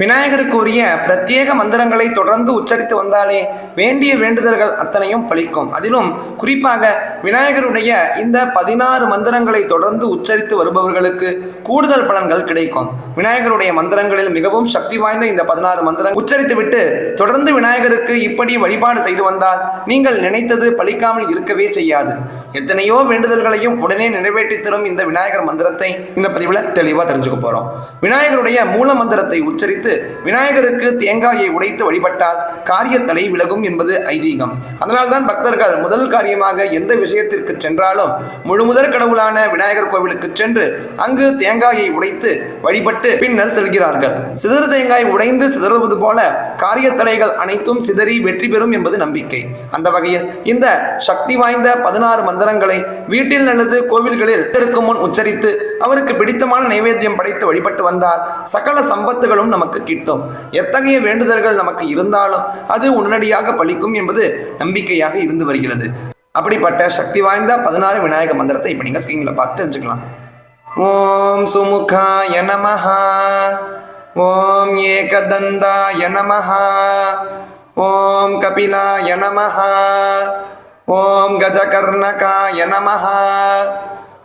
விநாயகருக்கு உரிய பிரத்யேக மந்திரங்களை தொடர்ந்து உச்சரித்து வந்தாலே வேண்டிய வேண்டுதல்கள் அத்தனையும் பலிக்கும். அதிலும் குறிப்பாக விநாயகருடைய இந்த பதினாறு மந்திரங்களை தொடர்ந்து உச்சரித்து வருபவர்களுக்கு கூடுதல் பலன்கள் கிடைக்கும். விநாயகருடைய மந்திரங்களில் மிகவும் சக்தி வாய்ந்த இந்த பதினாறு மந்திரம் உச்சரித்துவிட்டு தொடர்ந்து விநாயகருக்கு இப்படி வழிபாடு செய்து வந்தால் நீங்கள் நினைத்தது பலிக்காமல் இருக்கவே செய்யாது. எத்தனையோ வேண்டுதல்களையும் உடனே நிறைவேற்றி தரும் இந்த விநாயகர் மந்திரத்தை இந்த பதிவில் தெளிவாக தெரிஞ்சுக்க போறோம். விநாயகருடைய மூல மந்திரத்தை உச்சரித்து விநாயகருக்கு தேங்காயை உடைத்து வழிபட்டால் காரியத்தடை விலகும் என்பது ஐதீகம். அதனால்தான் பக்தர்கள் முதல் காரியமாக எந்த விஷயத்திற்கு சென்றாலும் முழுமுதற் கடவுளான விநாயகர் கோவிலுக்கு சென்று அங்கு தேங்காய் உடைத்து வழிபட்டு பின்னர் செல்கிறார்கள். சிதறு தேங்காய் உடைந்து சிதறுவது போல காரியத்தடைகள் அனைத்தும் சிதறி வெற்றி பெறும் என்பது நம்பிக்கை. அந்த வகையில் இந்த சக்தி வாய்ந்த பதினாறு மந்திரங்களை வீட்டில் அல்லது கோவில்களில் இதற்கு முன் உச்சரித்து அவருக்கு பிடித்தமான நைவேத்தியம் படைத்து வழிபட்டு வந்தால் சகல சம்பத்துகளும் நமக்கு கிட்டும். எத்தகைய வேண்டுதல்கள் நமக்கு இருந்தாலும் அது உடனடியாக பலிக்கும் என்பது நம்பிக்கையாக இருந்து வருகிறது. அப்படிப்பட்ட சக்தி வாய்ந்த பதினாறு விநாயக மந்திரத்தை இப்போ நீங்கள் ஸ்க்ரீனில் பார்த்து தெரிஞ்சுக்கலாம். ஓம் சுமுகாய நமஹ. ஓம் ஏகதந்தாய நமஹ. ஓம் கபிலாய நமஹ. ஓம் கஜகர்ணகாய நமஹ.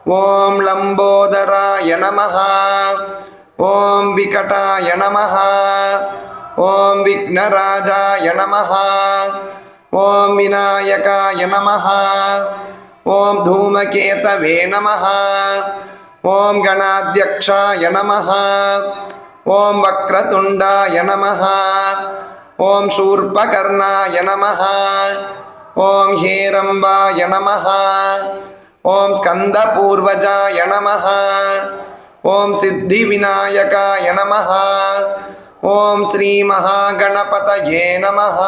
ஓம் லம்போதராய நமஹ. ஓம் விகடாய நமஹ. ஓம் விக்னராஜாய நமஹ. ஓம் விநாயகாய நமஹ. ஓம் தூமகேதவே நமஹ. ஓம் கணாத்தியக்ஷாய நமஹ. ஓம் வக்ரதுண்டாய நமஹ. ஓம் சூர்பகர்ணாய நமஹ. ஓம் ஹேரம்பாய நமஹ. ஓம் ஸ்கந்தபூர்வஜாய நமஹ. ஓம் சித்திவிநாயகாய நமஹ. ஓம் ஸ்ரீ மகாகணபதயே நமஹ.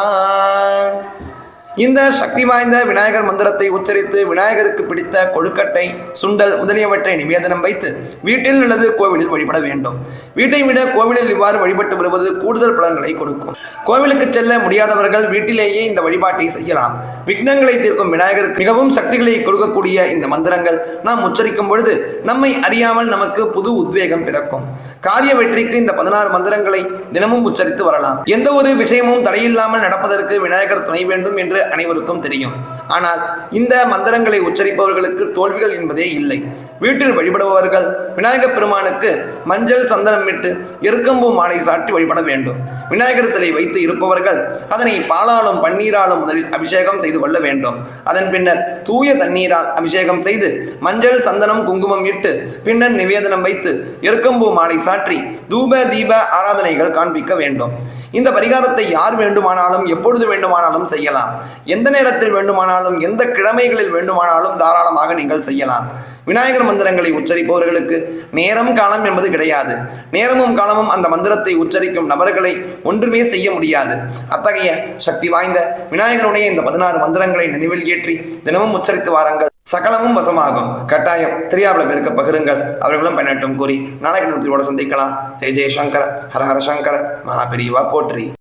இந்த சக்தி வாய்ந்த விநாயகர் மந்திரத்தை உச்சரித்து விநாயகருக்கு பிடித்த கொழுக்கட்டை சுண்டல் முதலியவற்றை நிவேதனம் வைத்து வீட்டில் அல்லது கோவிலில் வழிபட வேண்டும். வீட்டை விட கோவிலில் இவ்வாறு வழிபட்டு வருவது கூடுதல் பலன்களை கொடுக்கும். கோவிலுக்கு செல்ல முடியாதவர்கள் வீட்டிலேயே இந்த வழிபாட்டை செய்யலாம். விக்னங்களை தீர்க்கும் விநாயகருக்கு மிகவும் சக்திகளை கொடுக்கக்கூடிய இந்த மந்திரங்கள் நாம் உச்சரிக்கும் பொழுது நம்மை அறியாமல் நமக்கு புது உத்வேகம் பிறக்கும். காரிய வெற்றிக்கு இந்த பதினாறு மந்திரங்களை தினமும் உச்சரித்து வரலாம். எந்த ஒரு விஷயமும் தடையில்லாமல் நடப்பதற்கு விநாயகர் துணை வேண்டும் என்று அனைவருக்கும் தெரியும். ஆனால் இந்த மந்திரங்களை உச்சரிப்பவர்களுக்கு தோல்விகள் என்பதே இல்லை. வீட்டில் வழிபடுபவர்கள் விநாயகப் பெருமானுக்கு மஞ்சள் சந்தனம் விட்டு எருக்கம்பூ மாலை சாட்டி வழிபட வேண்டும். விநாயகர் சிலை வைத்து இருப்பவர்கள் அதனை பாலாலும் பன்னீராலும் முதலில் அபிஷேகம் செய்து கொள்ள வேண்டும். அதன் பின்னர் தூய தண்ணீரால் அபிஷேகம் செய்து மஞ்சள் சந்தனம் குங்குமம் இட்டு பின்னர் நிவேதனம் வைத்து எருக்கம்பூ மாலை சாற்றி தூப தீப ஆராதனைகள் காண்பிக்க வேண்டும். இந்த பரிகாரத்தை யார் வேண்டுமானாலும் எப்பொழுது வேண்டுமானாலும் செய்யலாம். எந்த நேரத்தில் வேண்டுமானாலும் எந்த கிழமைகளில் வேண்டுமானாலும் தாராளமாக நீங்கள் செய்யலாம். விநாயகர் மந்திரங்களை உச்சரிப்பவர்களுக்கு நேரம் காலம் என்பது கிடையாது. நேரமும் காலமும் அந்த மந்திரத்தை உச்சரிக்கும் நபர்களை ஒன்றுமே செய்ய முடியாது. அத்தகைய சக்தி வாய்ந்த விநாயகருடைய இந்த பதினாறு மந்திரங்களை நினைவில் ஏற்றி தினமும் உச்சரித்து வாருங்கள். சகலமும் வசமாகும். கட்டாயம் திரியாவில் பேருக்கு பகிருங்கள். அவர்களும் பயனட்டும் கூறி நாளைக்கு நிறுத்தியோட சந்திக்கலாம். ஜெய ஜெயசங்கர ஹர ஹர சங்கர மகாபிரிவா போற்றி.